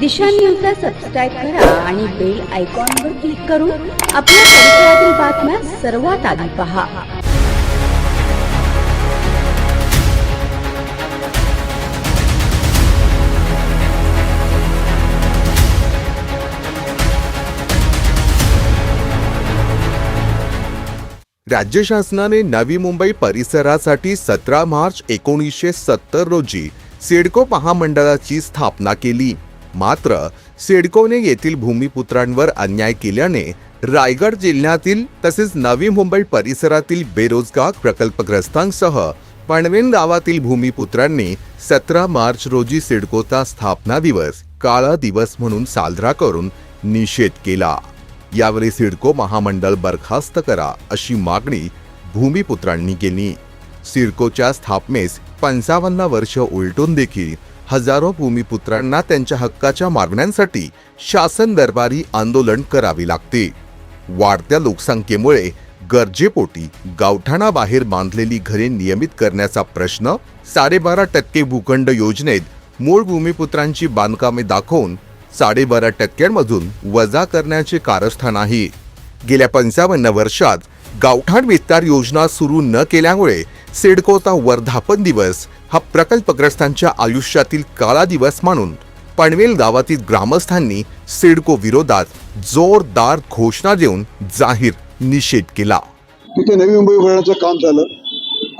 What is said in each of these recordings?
दिशा न्यूजला सबस्क्राईब करा आणि बेल आयकॉनवर क्लिक करून आपल्या परिसरातील बातम्या सर्वात आधी पहा. राज्य शासनाने नवी मुंबई परिसरासाठी सतरा मार्च एकोणीसशे सत्तर रोजी सिडको महामंडळाची स्थापना केली. मात्र सिडकोने येथील भूमिपुत्रांवर अन्याय केल्याने रायगड जिल्ह्यातील तसेच नवी मुंबई परिसरातील बेरोजगार प्रकल्पग्रस्तांसह पणवेन गावातील भूमिपुत्रांनी सतरा मार्च रोजी सिडकोचा स्थापना दिवस काळा दिवस म्हणून साजरा करून निषेध केला. यावेळी सिडको महामंडळ बरखास्त करा अशी मागणी भूमिपुत्रांनी केली. सिडकोच्या स्थापनेस पंचावन्न वर्ष उलटून देखील हजारो भूमिपुत्रांना त्यांच्या हक्काच्या मागण्यांसाठी शासन दरबारी आंदोलन करावे लागते. वाढत्या लोकसंख्येमुळे गरजेपोटी गावठाणाबाहेर बांधलेली घरे नियमित करण्याचा प्रश्न साडेबारा टक्के भूखंड योजनेत मूळ भूमिपुत्रांची बांधकामे दाखवून साडेबारा टक्क्यांमधून वजा करण्याचे कारस्थान आहे. गेल्या पंचावन्न वर्षात गावठाण विस्तार योजना सुरू न केल्यामुळे सिडकोचा वर्धापन दिवस हा प्रकल्पग्रस्तांच्या आयुष्यातील काळा दिवस मानून पनवेल गावातील ग्रामस्थांनी सिडको विरोधात जोरदार घोषणा देऊन जाहीर निषेध केला. तिथे नवी मुंबई उभारण्याचं काम झालं.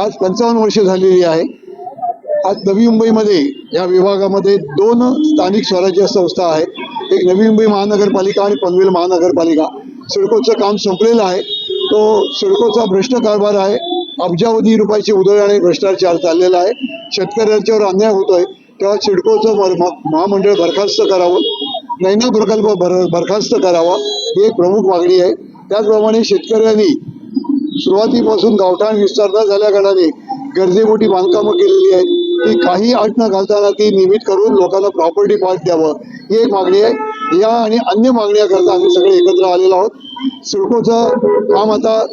आज पंचावन्न वर्ष झालेली आहे. आज नवी मुंबईमध्ये या विभागामध्ये दोन स्थानिक स्वराज्य संस्था आहेत. एक नवी मुंबई महानगरपालिका आणि पनवेल महानगरपालिका. सिडकोचं काम संपलेलं आहे. तो सिडकोचा भ्रष्ट कारभार आहे. अब्जावधी रुपयाची उदय आणि भ्रष्टाचार चाललेला आहे. शेतकऱ्यांच्यावर अन्याय होतोय. तेव्हा सिडकोचं महामंडळ बरखास्त करावं. नैना प्रकल्प बर बरखास्त करावा. ही एक प्रमुख मागणी आहे. त्याचप्रमाणे शेतकऱ्यांनी सुरुवातीपासून गावठाण विस्तार न झाल्या कारणाने बांधकामं केलेली आहेत. ती काही अट न घालताना ती नियमित करून लोकांना प्रॉपर्टी पार्ट द्यावं. ही एक मागणी आहे. या आणि अन्य मागण्याकरता आम्ही सगळे एकत्र आलेलो आहोत. सिडकोचं काम आता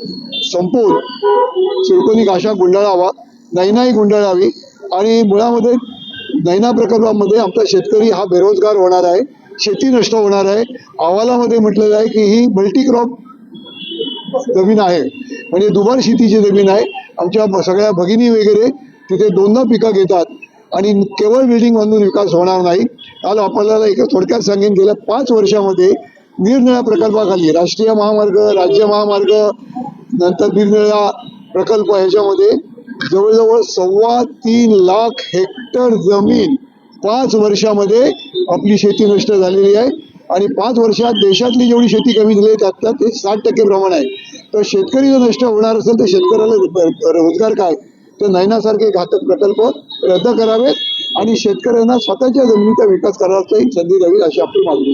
संपवून सिडकोनी गाशा गुंडाळावा नैनाही गुंडाळावी आणि मुळामध्ये नैना प्रकल्पामध्ये आमचा शेतकरी हा बेरोजगार होणार आहे शेती नष्ट होणार आहे. अहवालामध्ये म्हटलेलं आहे की ही मल्टीक्रॉप जमीन आहे. म्हणजे दुबार शेतीची जमीन आहे. आमच्या सगळ्या भगिनी वगैरे तिथे दोनदा पिकं घेतात आणि केवळ बिल्डिंग बांधून विकास होणार नाही. काल आपल्याला एक थोडक्यात सांगेन गेल्या पाच वर्षामध्ये निरनिळ्या प्रकल्पाखाली राष्ट्रीय महामार्ग राज्य महामार्ग नंतर निरनिळा प्रकल्प ह्याच्यामध्ये जवळजवळ सव्वा तीन लाख हेक्टर जमीन पाच वर्षामध्ये आपली शेती नष्ट झालेली आहे. आणि पाच वर्षात देशातली जेवढी शेती कमी झाली आहे त्यातलं ते साठ टक्के प्रमाण आहे. तर शेतकरी जर नष्ट होणार असेल तर शेतकऱ्याला रोजगार काय? तर नैनासारखे घातक प्रकल्प रद्द करावेत आणि शेतकऱ्यांना स्वतःच्या जमिनीचा विकास करायची संधी द्यावी अशी आपली मागणी